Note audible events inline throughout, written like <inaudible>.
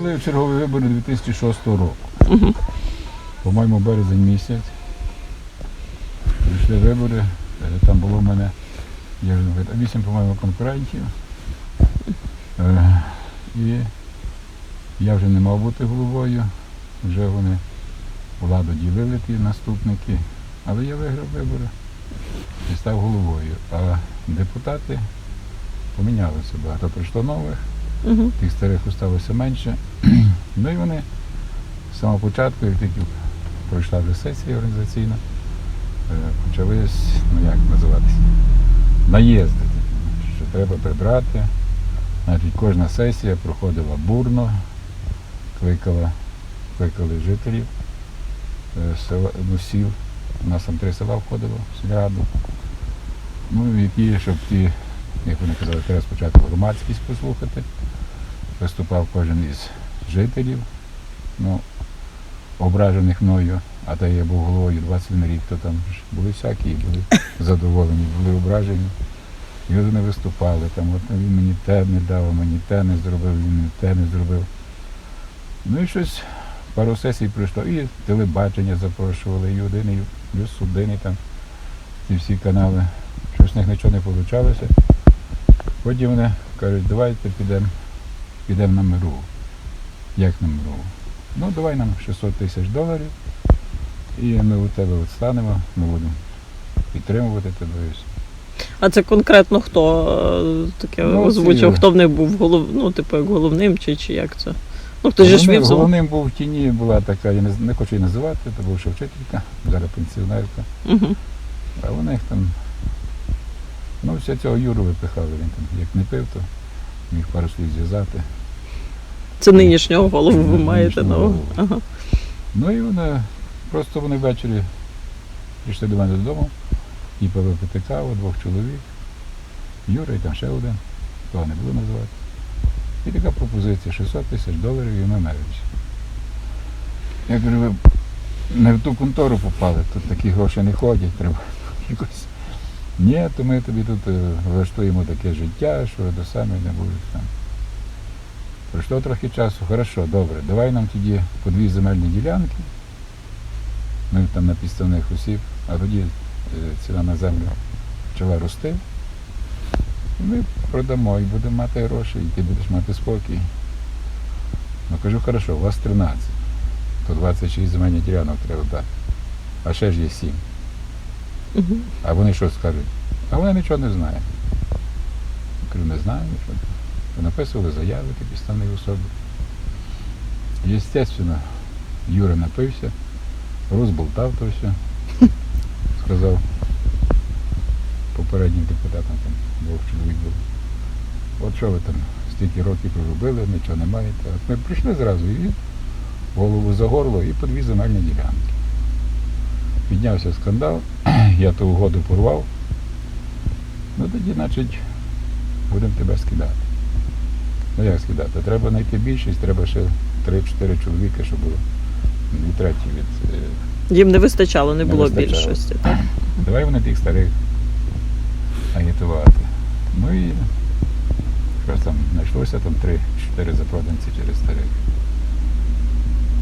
були чергові вибори 2006 року. Угу. По-моєму, березень місяць. Прийшли вибори. Е, Там було в мене я вже вісім, по-моєму, конкурентів. Е, І я вже не мав бути головою. Вже вони владу ділили ті наступники. Але я виграв вибори і став головою. А депутати помінялися. Багато прийшло нових Угу. тих старих осталося менше. <clears throat> ну і вони з самого початку, як тільки пройшла вже сесія організаційна, е, почали, ну як називатися, наїзди, що треба прибрати. Значить, кожна сесія проходила бурно, кликала, кликали жителів е, села, ну, сіл. У нас там три села входило в сільраду. Ну, які, щоб ті, як вони казали, треба спочатку громадськість послухати виступав кожен із жителів, ну, ображених мною, а та я був головою 21 рік, то там були всякі, були задоволені, були ображені. І вони виступали, там, от він мені те не дав, мені те не зробив, він мені те не зробив. Ну і щось, пару сесій пройшло, і телебачення запрошували, і один, і судини там, ці всі канали. Щось в них нічого не вийшло. Потім вони кажуть, давайте підемо підемо на миру. Як на миру? Ну, давай нам 600 тисяч доларів, і ми у тебе станемо, ми будемо підтримувати тебе. А це конкретно хто е, таке Ну, озвучив, хто в них був голов... ну, типу, як головним чи, чи як це? Ну, хтось же ж Головним- вів Головним був в тіні, була така, я не, не хочу її називати, це була вчителька, зараз пенсіонерка. Угу. А у них там, ну, все цього Юру випихали, він там, як не пив, то міг пару слів зв'язати. Це нинішнього голову ви маєте на голову. Ага. Ну і вони, просто вони ввечері прийшли до мене додому і випити каву, двох чоловік, Юра і там ще один, того не буду називати. І така пропозиція 600 тисяч доларів і ми мирилися. Я кажу, ви не в ту контору попали, тут такі гроші не ходять, треба <laughs> якось. Ні, то ми тобі тут е, влаштуємо таке життя, що до самі не будеш там. Пройшло трохи часу, хорошо, добре, давай нам тоді по дві земельні ділянки. Ми там на підставних осіб, а тоді е, ціна на землю почала рости. Ми продамо і будемо мати гроші, і ти будеш мати спокій. Ну кажу, хорошо, у вас 13, то 26 земельних ділянок треба дати. А ще ж є 7. Угу. А вони що скажуть? А вони нічого не знають. Я кажу, не знаю нічого. Написували заяви ті підставні особи. Естественно, Юра напився, розболтав то все. Сказав попереднім депутатам, там двох чоловік було. От що ви там стільки років проробили, нічого не маєте. От ми прийшли зразу і голову за горло і по дві земельні ділянки. Піднявся скандал, я ту угоду порвав. Ну тоді, значить, будемо тебе скидати. Ну як скидати? Треба знайти більшість, треба ще 3-4 чоловіка, щоб було дві треті від. е, Їм не вистачало, не Не було вистачало. більшості. Так? Давай вони тих старих агітувати. Ну і щось там знайшлося там 3-4 запроданці через старих.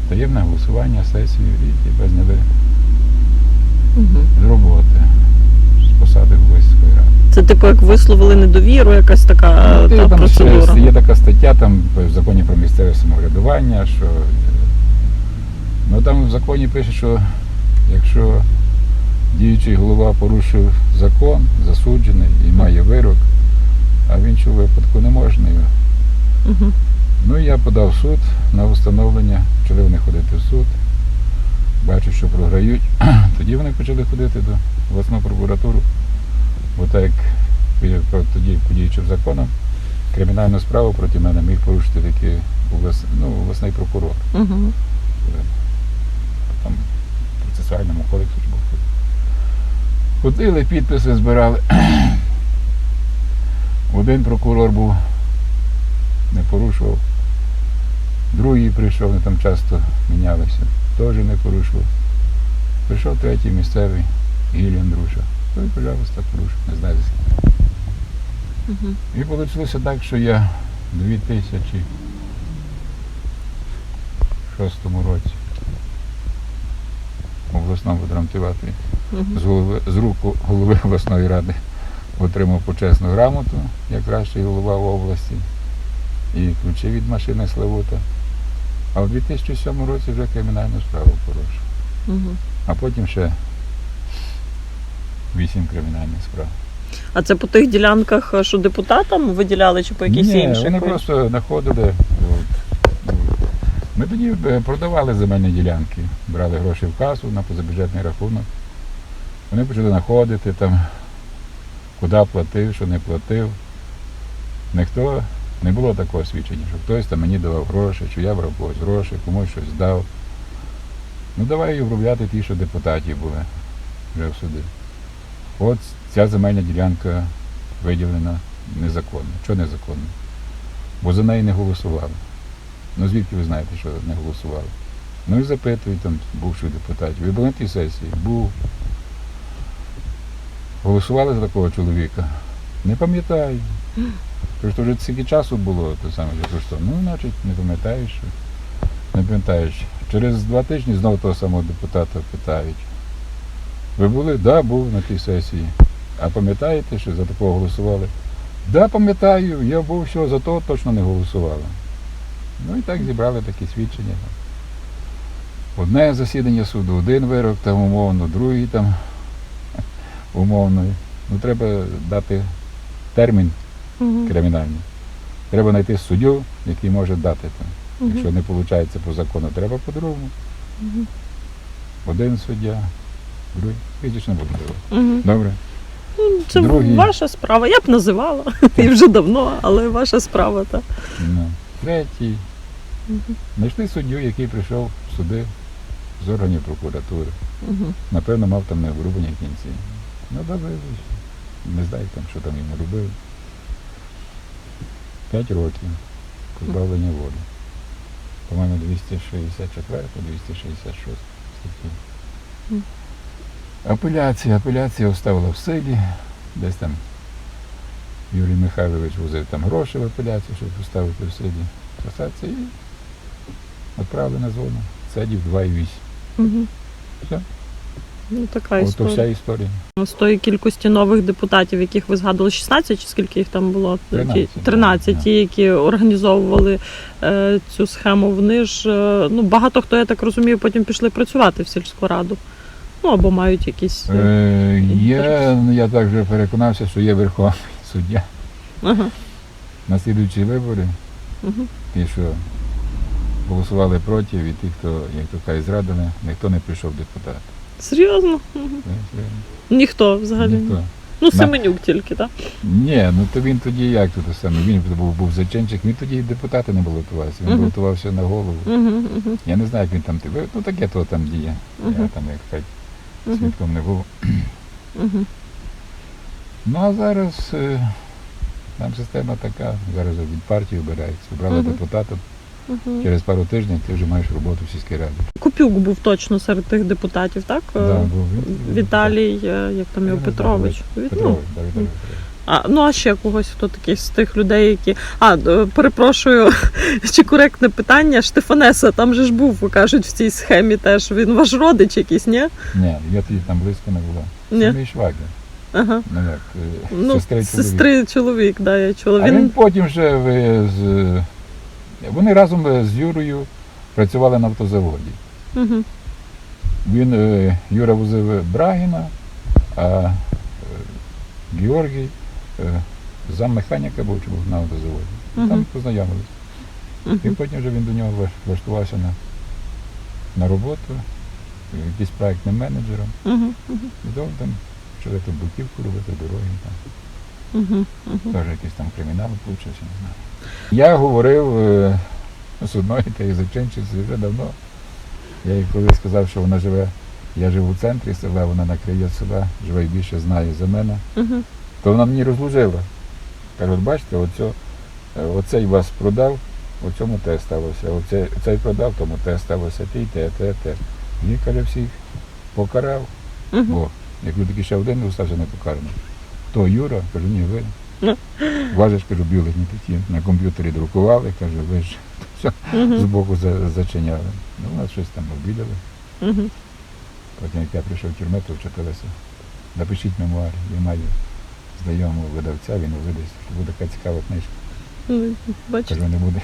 Таємне голосування, сесію і тебе зняли Угу. з роботи, з посади Гвоздської ради. Це типу як висловили недовіру, якась така Ну, та, там ще є така стаття там в законі про місцеве самоврядування, що е, ну там в законі пише, що якщо діючий голова порушив закон, засуджений і має вирок, а в іншому випадку не можна його. Угу. Ну і я подав суд на встановлення, почали вони ходити в суд, бачу, що програють. <clears throat> Тоді вони почали ходити до обласну прокуратуру, бо так як тоді подіючим законом, кримінальну справу проти мене міг порушити такий облас, ну, обласний прокурор. Угу. Там в процесуальному кодексі був. Ходили, підписи збирали. <clears throat> Один прокурор був, не порушував. Другий прийшов, вони там часто мінялися, теж не порушував. Прийшов третій місцевий, Ілля Андрюша. Той, пожалуйста, порушив, не знаю скільки. Угу. І вийшло так, що я 2000 96-му році в обласному драмтеатрі Мгм. з, голови, з рук голови обласної ради отримав почесну грамоту, як кращий голова в області, і ключі від машини Славута. А в 2007 році вже кримінальну справу порушив. Мгм. А потім ще вісім кримінальних справ. А це по тих ділянках, що депутатам виділяли, чи по якісь Ні, інших? вони просто знаходили. От, ми тоді е, продавали земельні ділянки, брали гроші в касу на позабюджетний рахунок. Вони почали знаходити там, куди платив, що не платив. Ніхто не було такого свідчення, що хтось там мені давав гроші, чи я брав когось гроші, комусь щось дав. Ну давай і обробляти ті, що депутатів були вже в суді. От ця земельна ділянка виділена незаконно. Чого незаконно? Бо за неї не голосували. Ну звідки ви знаєте, що не голосували? Ну і запитують там бувших депутатів. Ви були на тій сесії? Був. Голосували за такого чоловіка? Не пам'ятаю. Тому що вже стільки часу було, то саме за що. Ну, значить, не пам'ятаєш. що- Не пам'ятаєш. Через два тижні знову того самого депутата питають. Ви були? Так, да, був на тій сесії. А пам'ятаєте, що за такого голосували? Да, пам'ятаю, я був все, за того точно не голосувала. Ну і так зібрали такі свідчення. Одне засідання суду, один вирок там умовно, другий там <laughs> умовно. Ну треба дати термін Мгм. кримінальний. Треба знайти суддю, який може дати там. Мгм. Якщо не виходить по закону, треба по-другому. Мгм. Один суддя, другий. Більше не казати. Мгм. Добре. Ну, Це Другий. ваша справа. Я б називала. <laughs> І вже давно, але ваша справа, так. Ну, третій. Мгм. Знайшли суддю, який прийшов в суди з органів прокуратури. Мгм. Напевно, мав там не кінці. Ну, добре, не знаю там, що там йому робили. П'ять років позбавлення волі. По-моєму, 264 266 статті. Апеляція. Апеляція оставила в силі. Десь там Юрій Михайлович возив там гроші в апеляцію, щоб поставити в силі. Касація і відправили на зону. Сидів 2,8. Мгм. Все. Ну, така Ото історія. вся історія. З тої кількості нових депутатів, яких ви згадували, 16 чи скільки їх там було? 13, Ті- 13, да. ті, які організовували е, цю схему, вони ж е, ну багато хто, я так розумію, потім пішли працювати в сільську раду. Ну або мають якісь. е, Е, є, ну, я також переконався, що є верховний <laughs> суддя Ага. на слідуючі вибори, Угу. і що голосували проти, і ті, хто, як то кажуть, зрадили, ніхто не прийшов депутат. Серйозно? Мгм. Ніхто взагалі. Ніхто. Ну, Семенюк тільки, так? Ні, ну то він тоді як тут саме, він був, був зачинчик, він тоді і депутати не балотувався, він Мгм. балотувався на голову. Угу, угу, Я не знаю, як він там, ви- ну таке то там діє. Я Мгм. там, як кажуть, угу, свідком не був. угу. Ну а зараз е, там система така, зараз від партії обирається. Обрали Мгм. депутата, угу. через пару тижнів ти вже маєш роботу в сільській раді. Купюк був точно серед тих депутатів, так? Е, Да, був. Віталій, е, як там його не Петрович. Ну, Петрович, да, Віталій Петрович. А, ну а ще когось, хто такий з тих людей, які. А, е, перепрошую, <laughs> чи коректне питання. Штефанеса, там же ж був, кажуть, в цій схемі теж. Він ваш родич якийсь, ні? Ні, я тоді там близько не була. Ні. Це мій швагер. Ага. Ну як, е, Ну, сестри чоловік. сестри чоловік, да, я чула. А він Він... потім вже з. Вони разом з Юрою працювали на автозаводі. Угу. Він, е, Юра возив Брагіна, а е, Георгій е, заммеханіка був чи був на автозаводі. Там Мгм. познайомились. І Угу. потім вже він до нього влаштувався на, на роботу, е, якийсь проектним менеджером. Угу. І то там почали тут бутівку робити, дороги, там, Угу. Угу. теж якийсь там кримінал получився, не знаю. Я говорив е, з одної тієї зачинчиці вже давно. Я їй колись сказав, що вона живе, я живу в центрі села, вона на краї села, живе і більше знає за мене. Угу. То вона мені розложила. Каже, от бачите, оцю, е, оцей вас продав, у цьому те сталося, оцей, цей продав, тому те сталося, ті, те, те, те. Каже, всіх покарав. Угу. Бо як таки ще один залишився не покараний. Хто Юра? Кажу, ні, ви. <laughs> Ну. Важиш, кажу, бюлетні такі на комп'ютері друкували, кажу, ви ж <laughs> все, Угу. збоку за- зачиняли. Ну, нас щось там обідали. Потім, як я прийшов в тюрму, то вчителися. Напишіть мемуар. Я маю знайомого видавця, він видасть, що буде така цікава книжка. Бачите, Кажу, не буде.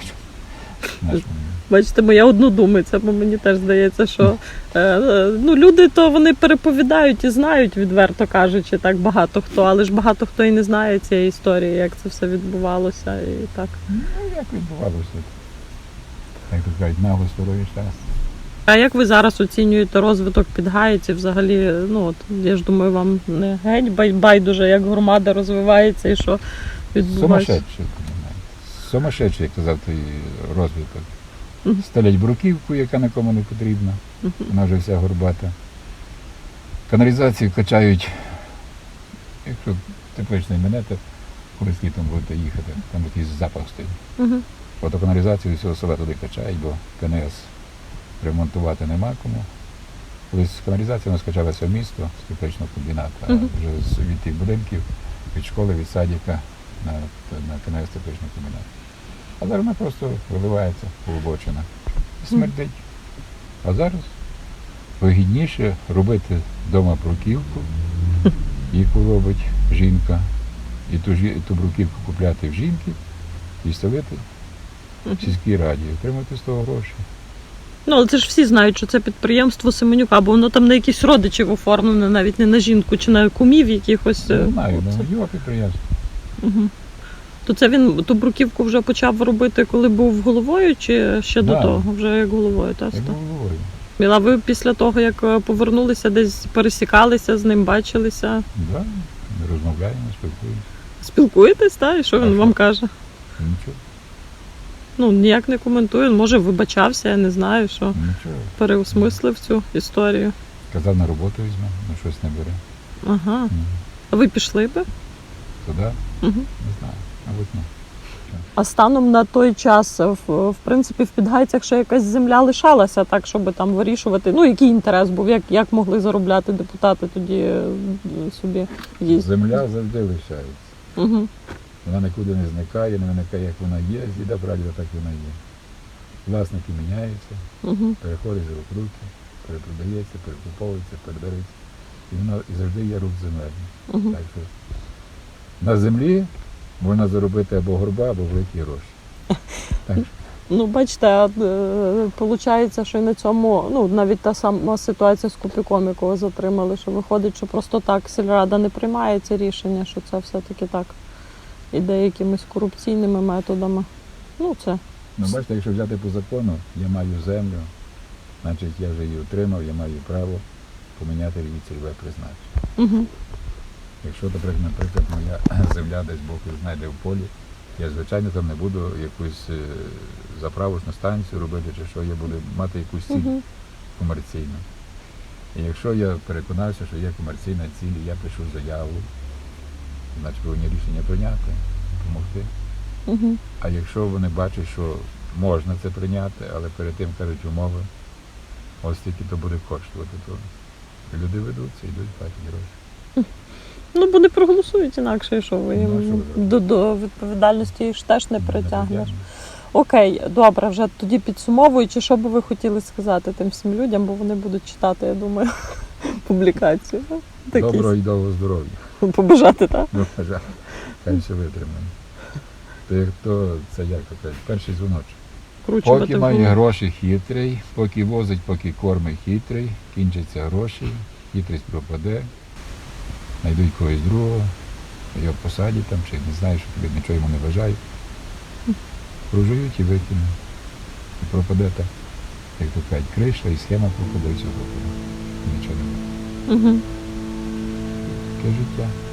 Бачите, моя однодумиця, бо мені теж здається, що е, ну, люди то вони переповідають і знають, відверто кажучи, так багато хто, але ж багато хто і не знає цієї історії, як це все відбувалося і так. Ну, як відбувалося? Як то кажуть, нагло здоровий час. А як ви зараз оцінюєте розвиток підгайці? Взагалі, ну от я ж думаю, вам не геть байдуже, як громада розвивається і що відбувається. Сумасшедший, як казав той розвиток. Стелять бруківку, яка нікому не потрібна. Вона вже вся горбата. Каналізацію качають, якщо тепличний минете, коли літом будете їхати, там якийсь запах стоїть. Мгм. Ото каналізацію всього села туди качають, бо КНС ремонтувати нема кому. Колись каналізація у нас качалася в місто з тепличного комбінату, а вже від тих будинків, від школи, від садика на, на КНС тепличного комбінату. А зараз вона просто виливається глибочина. Смердить. А зараз вигідніше робити вдома бруківку, яку робить жінка, і ту, ту бруківку купляти в жінки і ставити в сільській раді, отримати з того гроші. Ну, але це ж всі знають, що це підприємство Семенюка, бо воно там на якісь родичів оформлене, навіть не на жінку чи на кумів якихось. Е, не знаю, це. ну, його підприємство. Мгм. То це він ту бруківку вже почав робити, коли був головою, чи ще до того? Вже як головою, та Я став? говорю. А ви після того, як е, повернулися, десь пересікалися з ним, бачилися, Да, розмовляємо, спілкуємося. спілкуєтесь, та? І що А він що? вам каже? Нічого, Ну, ніяк не коментує, може вибачався, я не знаю, що нічого. переосмислив цю історію. Казав на роботу візьме, ну щось не бере. Ага. Ну, А ви пішли би? Туди, Угу. Не знаю, мабуть, ні. А станом на той час, в, в принципі, в Підгайцях ще якась земля лишалася, так, щоб там вирішувати. Ну, який інтерес був, як, як могли заробляти депутати тоді е, собі їздити? Земля завжди лишається. Угу. Вона нікуди не зникає, не виникає, як вона є, з діда прадіда так вона є. Власники міняються, Угу. переходить з рук в руки, перепродається, перекуповується, передається. І воно і завжди є рук земельний. Угу. Так що на землі можна заробити або горба, або великі гроші. Так Ну, бачите, е, виходить, що і на цьому, ну, навіть та сама ситуація з Купіком, якого затримали, що виходить, що просто так сільрада не приймає це рішення, що це все-таки так іде якимись корупційними методами. Ну, це. Ну, бачите, якщо взяти по закону, я маю землю, значить я вже її отримав, я маю право поміняти її цільове призначення. Угу. Якщо, наприклад, наприклад, моя <clears throat> земля десь Бог знайде в полі, я звичайно там не буду якусь е, заправочну станцію робити, чи що, я буду мати якусь ціль комерційну. І якщо я переконався, що є комерційна ціль, я пишу заяву, значить повинні рішення прийняти, допомогти. Угу. А якщо вони бачать, що можна це прийняти, але перед тим кажуть умови, ось тільки то буде коштувати, то люди ведуться, йдуть платять гроші. <laughs> Ну, бо не проголосують інакше, і що ви Ну, їм до, до відповідальності їх ж теж не притягнеш. притягнеш. Окей, добре, вже тоді підсумовуючи, що би ви хотіли сказати тим всім людям, бо вони будуть читати, я думаю, <laughs> публікацію. Ну, Такі Доброго і довгого здоров'я. побажати, так? Ну, бажаю. Хай все витримає. То як то, це як то кажуть, перший дзвоночок. Кручувати Поки має голову. гроші хитрий, поки возить, поки кормить хитрий, кінчаться гроші, хитрість пропаде, знайдуть когось другого, його посадять там, чи не знаю, що тобі нічого йому не бажають. Прожують і викинуть. І пропаде так, як то кажуть, кришла, і схема пропаде, і все пропаде. Нічого не буде. Таке життя.